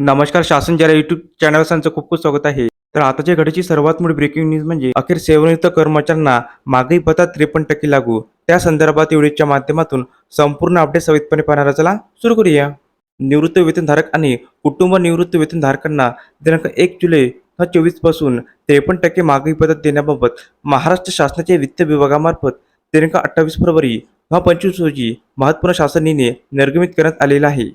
नमस्कार शासन जरा युट्यूब चॅनल त्यांचं खूप खूप स्वागत आहे. तर आताच्या घडीची सर्वात मोठी ब्रेकिंग न्यूज म्हणजे अखेर सेवानिवृत्त कर्मचाऱ्यांना मागणी भत्ता त्रेपन्न टक्के लागू. त्या संदर्भात व्हिडिओच्या माध्यमातून संपूर्ण अपडेट सवितपणे पाहणारा चला सुरू करूया. निवृत्त वेतनधारक आणि कुटुंब निवृत्त वेतनधारकांना दिनांक एक जुलै हा चोवीसपासून त्रेपन्न टक्के मागणी भत्ता देण्याबाबत महाराष्ट्र शासनाच्या वित्त विभागामार्फत दिनांक अठ्ठावीस फरवरी हा पंचवीस रोजी महत्त्वपूर्ण शासनीने निर्गमित करण्यात आलेला आहे.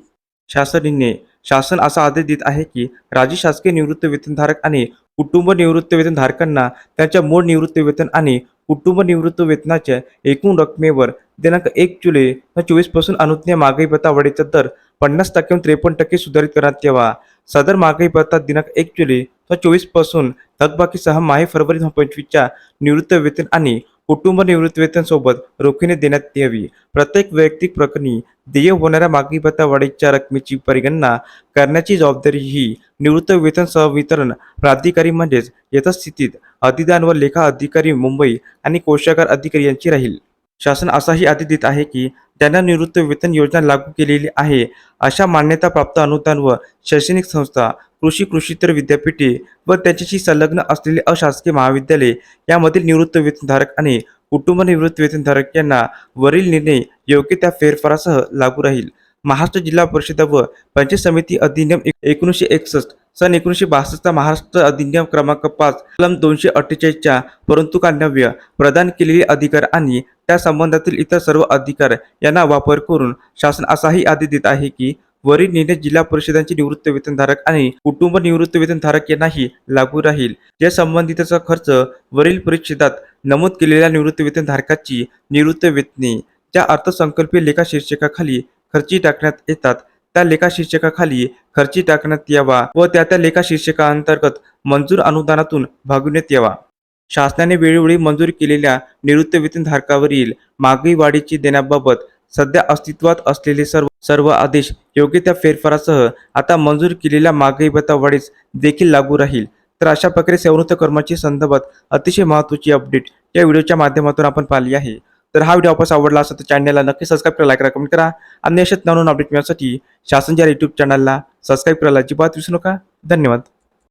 शासनीने शासन असा आदेश देत आहे की राज्य शासकीय निवृत्त वेतनधारक आणि कुटुंब निवृत्त वेतनधारकांना त्यांच्या मूळ निवृत्त वेतन आणि कुटुंब निवृत्त वेतनाच्या एकूण रकमेवर दिनांक एक जुलै चोवीसपासून अनुज्ञा महागाई भत्ता वाढीचा दर पन्नास टक्क्याहून त्रेपन्न टक्के सुधारित करण्यात यावा. सदर महागाई भत्ता दिनांक एक जुलै चोवीसपासून थकबाकीसह माहे फरवरी पंचवीसच्या निवृत्त वेतन आणि कुटुंब निवृत्त वेतन सोबत रोखीने देण्यात यावी. प्रत्येक वैयक्तिक प्रकरणी देय होणाऱ्या मागणी भत्ता वाढीच्या रकमेची परिगणना करण्याची जबाबदारी ही निवृत्त वेतन सहवितरण प्राधिकारी म्हणजेच यथास्थितीत अधिदान व लेखा अधिकारी मुंबई आणि कोशागार अधिकारी यांची राहील. शासन असाही आदेश देत आहे की त्यांना निवृत्त वेतन योजना लागू केलेली आहे. अशा मान्यताप्राप्त अनुदान व शैक्षणिक संस्था कृषी कृषीतर विद्यापीठे व त्याच्याशी संलग्न असलेले अशासकीय महाविद्यालय यामधील निवृत्त वेतनधारक आणि कुटुंब निवृत्त वेतनधारक यांना वरील निर्णय योग्य त्या फेरफारासह लागू राहील. महाराष्ट्र जिल्हा परिषद व पंचायत समिती अधिनियम एकोणीसशे एकसष्ट सन एकोणीसशे बासष्टचा महाराष्ट्र अधिनियम क्रमांक पाच कलम दोनशे अठ्ठेचाळीसच्या परंतु कान्यव्य प्रदान केलेले अधिकार आणि त्या संबंधातील इतर सर्व अधिकार यांना वापर करून शासन असाही आदेश देत आहे की वरील निर्णय जिल्हा परिषदांचे निवृत्त वेतनधारक आणि कुटुंब निवृत्त वेतनधारक यांनाही लागू राहील. या संबंधितचा खर्च वरील परिच्छेदात नमूद केलेल्या निवृत्त वेतनधारकाची निवृत्त वेतने ज्या अर्थसंकल्पीय लेखा शीर्षकाखाली खर्ची टाकण्यात येतात. त्या लेखा शीर्षकाखाली खर्ची टाकण्यात यावा व त्या त्या लेखाशीर्षकांतर्गत मंजूर अनुदानातून भागविण्यात यावा. शासनाने वेळोवेळी मंजूर केलेल्या निवृत्त वेतनधारकावरील मागणी वाढीची देण्याबाबत सध्या अस्तित्वात असलेले सर्व सर्व आदेश योग्य त्या फेरफारासह आता मंजूर केलेल्या मागणी भत्ता वाढीस देखील लागू राहील. तर अशा प्रकारे सेवृत्त कर्मचारी संदर्भात अतिशय महत्त्वाची अपडेट या व्हिडिओच्या माध्यमातून आपण पाहिली आहे. तर हा व्हिडिओ आपल्यास आवडला असेल तर चॅनलला नक्की सबस्क्राईब करा लाईक करा कमेंट करा. आणि अशाच नवीन अपडेट मिळण्यासाठी शासनच्या यूट्यूब चॅनलला सबस्क्राईब करायला अजिबात विसरू नका. धन्यवाद.